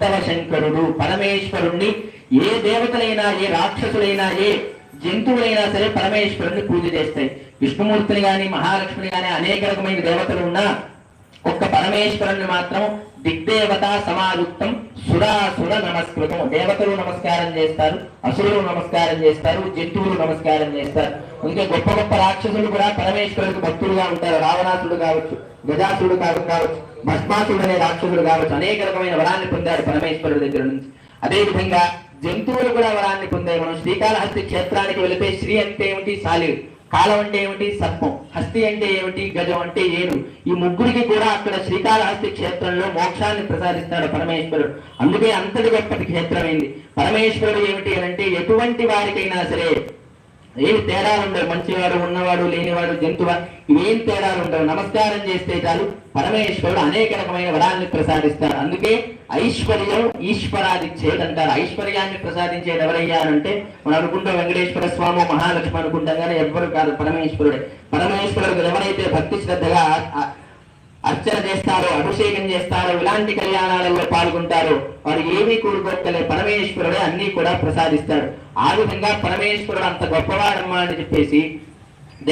భక్తవ శంకరుడు పరమేశ్వరుణ్ణి ఏ దేవతలైనా ఏ రాక్షసులైనా ఏ జంతువులైనా సరే పరమేశ్వరుణ్ణి పూజ చేస్తాయి. విష్ణుమూర్తిని గాని మహాలక్ష్మిని గాని అనేక రకమైన దేవతలు ఉన్నా ఒక్క పరమేశ్వరుని మాత్రం దిగ్దేవత సమాయుక్తం సురాసుర నమస్కృతం. దేవతలు నమస్కారం చేస్తారు అసురులు నమస్కారం చేస్తారు జంతువులు నమస్కారం చేస్తారు. ఇంకా గొప్ప గొప్ప రాక్షసులు కూడా పరమేశ్వరుడికి భక్తులుగా ఉంటారు. రావణాసుడు కావచ్చు గజాసుడు కావచ్చు. భస్మాసుడు అనే రాక్షసుడు కావచ్చు అనేక రకమైన వరాన్ని పొందాడు పరమేశ్వరుడి దగ్గర నుంచి. అదే విధంగా జంతువులు కూడా వరాన్ని పొందాయి. మనం శ్రీకాళహస్తి క్షేత్రానికి వెళితే శ్రీ అంటే ఏమిటి? సాలిడు కాలం అంటే ఏమిటి? సర్పం. హస్తి అంటే ఏమిటి? గజం అంటే ఏను. ఈ ముగ్గురికి కూడా అక్కడ శ్రీకాళహస్తి క్షేత్రంలో మోక్షాన్ని ప్రసాదిస్తాడు పరమేశ్వరుడు. అందుకే అంతటి గొప్పటి క్షేత్రమైంది పరమేశ్వరుడు ఏమిటి అంటే ఎటువంటి వారికైనా సరే ఏమి తేడాలు ఉండవు. మంచివాడు ఉన్నవాడు లేనివాడు జంతువ ఏం తేడాలు ఉండవు. నమస్కారం చేస్తే చాలు. పరమేశ్వరుడు అనేక రకమైన వరాన్ని ప్రసాదిస్తాడు అందుకే ఐశ్వర్యం ఈశ్వరాది అంటారు ఐశ్వర్యాన్ని ప్రసాదించేది ఎవరయ్యా అంటే మనం అనుకుంటాం వెంకటేశ్వర స్వామి మహాలక్ష్మి అనుకుంటాం కానీ ఎవ్వరు కాదు పరమేశ్వరుడే. పరమేశ్వరుడు ఎవరైతే భక్తి శ్రద్ధగా అర్చన చేస్తారో అభిషేకం చేస్తారో ఇలాంటి కళ్యాణాలలో పాల్గొంటారో వారు ఏమీ కోరుకోగలే పరమేశ్వరుడే అన్ని కూడా ప్రసాదిస్తాడు. ఆ విధంగా పరమేశ్వరుడు అంత గొప్పవాడమ్మా అని చెప్పేసి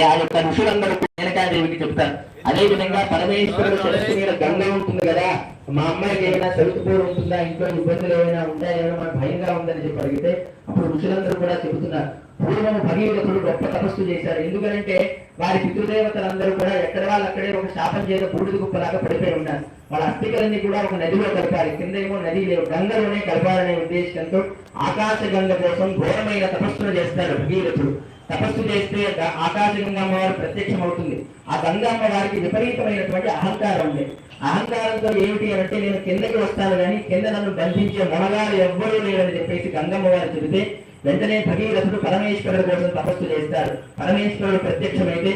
ఆ యొక్క ఋషులందరూ కూడా దేవికి చెప్తారు అదే విధంగా పరమేశ్వరుడు శిరస్సు మీద గంగ ఉంటుంది కదా మా అమ్మాయికి ఏమైనా సరుకుపోరు ఉంటుందా ఇంట్లో ఇబ్బందులు ఏమైనా ఉంటాయో మనకు భయంగా ఉందని చెప్పి అడిగితే అప్పుడు ఋషులందరూ కూడా చెబుతున్నారు. పూర్వం భగీరథుడు గొప్ప తపస్సు చేశారు. ఎందుకంటే వారి పితృదేవతలందరూ కూడా ఎక్కడ వాళ్ళు అక్కడే ఒక శాపం చేత బూడిద గుప్పలాగా పడిపోయి ఉన్నారు. వాళ్ళ అస్థికలన్నీ కూడా ఒక నదిలో కలపాలి. కింద ఏమో నది లేవు గంగలోనే కలపాలనే ఉద్దేశంతో ఆకాశ గంగ కోసం ఘోరమైన తపస్సును చేస్తారు భగీరథుడు. తపస్సు చేస్తే ఆకాశ గంగమ్మ ప్రత్యక్షం అవుతుంది ఆ గంగమ్మ వారికి విపరీతమైనటువంటి అహంకారం ఉంది. అహంకారంతో ఏమిటి అంటే నేను కిందకి వస్తాను కానీ కింద నన్ను బంధించే మొనగాలు ఎవ్వరూ లేరని చెప్పేసి గంగమ్మ వారు చెబితే వెంటనే భగీరథుడు పరమేశ్వరుడు కోసం తపస్సు చేస్తారు. పరమేశ్వరుడు ప్రత్యక్షమైతే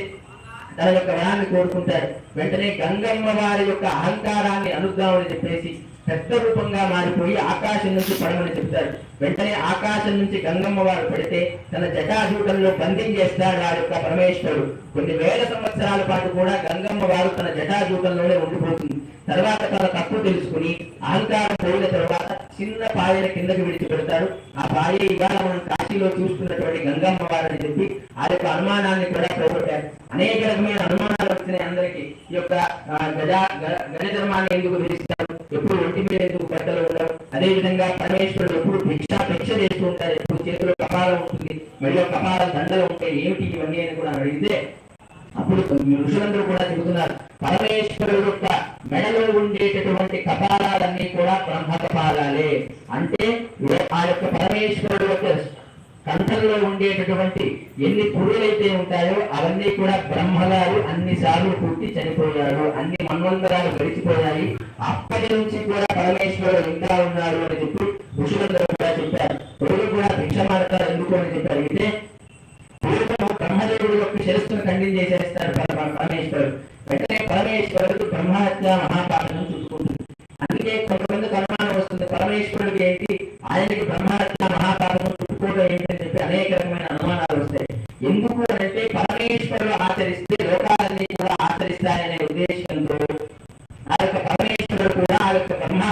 తన యొక్క వరాన్ని కోరుకుంటారు. వెంటనే గంగమ్మ వారి యొక్క అహంకారాన్ని అనుద్దామని చెప్పేసి పెద్ద రూపంగా మారిపోయి ఆకాశం నుంచి పడమని చెప్తారు. వెంటనే ఆకాశం నుంచి గంగమ్మ వారు పడితే తన జటాజూటంలో బంధించేస్తాడు ఆ యొక్క పరమేశ్వరుడు. కొన్ని వేల సంవత్సరాల పాటు కూడా గంగమ్మ వారు తన జటాజూటంలోనే ఉండిపోతుంది. తర్వాత తన తప్పు తెలుసుకుని అహంకారం పోయిన తర్వాత చిన్న పాయల కిందకి విడిచిపెడతారు ఆ భార్య ఇవాళ మనం కాశీలో చూస్తున్నటువంటి గంగమ్మ వారని చెప్పి ఆ యొక్క అనుమానాన్ని కూడా పోగొట్టారు. అనేక రకమైన అనుమానాలు వచ్చినాయి అందరికీ. ఈ యొక్క గజ గ- గజ ధర్మాన్ని ఎందుకు విధిస్తారు? ఎప్పుడు ఒంటి మీద ఎందుకు పెద్దలు ఉండవు అదే విధంగా పరమేశ్వరుడు ఎప్పుడు భిక్ష భిక్ష చేస్తూ ఉంటారు. ఎప్పుడు చేతిలో కపాలం ఉంటుంది. మెడలో కపాల దండలు ఉంటాయి. ఏమిటి ఇవన్నీ అని కూడా అడిగితే అప్పుడు ఋషులందరూ కూడా చెబుతున్నారు. పరమేశ్వరుడు యొక్క మెడలో ఉండేటటువంటి కపాలాలన్నీ కూడా బ్రహ్మ కపాలాలే అంటే ఆ యొక్క పరమేశ్వరుడు యొక్క కంఠంలో ఉండేటటువంటి ఎన్ని పురులైతే ఉంటాయో అవన్నీ కూడా బ్రహ్మగారు అన్ని సార్లు పుట్టి చనిపోయారు. అన్ని మన్వంతరాలు గడిచిపోయాయి. అప్పటి నుంచి కూడా పరమేశ్వరుడు ఇంకా ఉన్నారు అని చెప్పి ఋషులందరూ కూడా చెప్పారు. ఎవరు కూడా భిక్షమాడతారు ఎందుకు అని చెప్పారు. అయితే పూర్వము బ్రహ్మదేవుడు యొక్క శిరస్సును ఖండించేసేస్తారు పరమేశ్వరుడు. వెంటనే పరమేశ్వరుడు బ్రహ్మహత్య మహాపాలను చుట్టుకుంటుంది అందుకే కొంతమంది కర్మాలు వస్తుంది. పరమేశ్వరుడికి ఏంటి? ఆయనకి బ్రహ్మహత్య మహాపాలను చుట్టుకోవడం ఏంటని చెప్పి అనేక రకమైన అనుమానాలు వస్తాయి. ఎందుకు అంటే పరమేశ్వరుడు ఆచరిస్తే లోకాలన్నీ కూడా ఆచరిస్తాయనే ఉద్దేశంతో ఆ యొక్క పరమేశ్వరుడు కూడా ఆ యొక్క బ్రహ్మ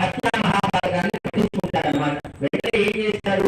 హత్య మహాభారతాన్ని పట్టించుకుంటారనమాట వెంటనే ఏం చేస్తారు?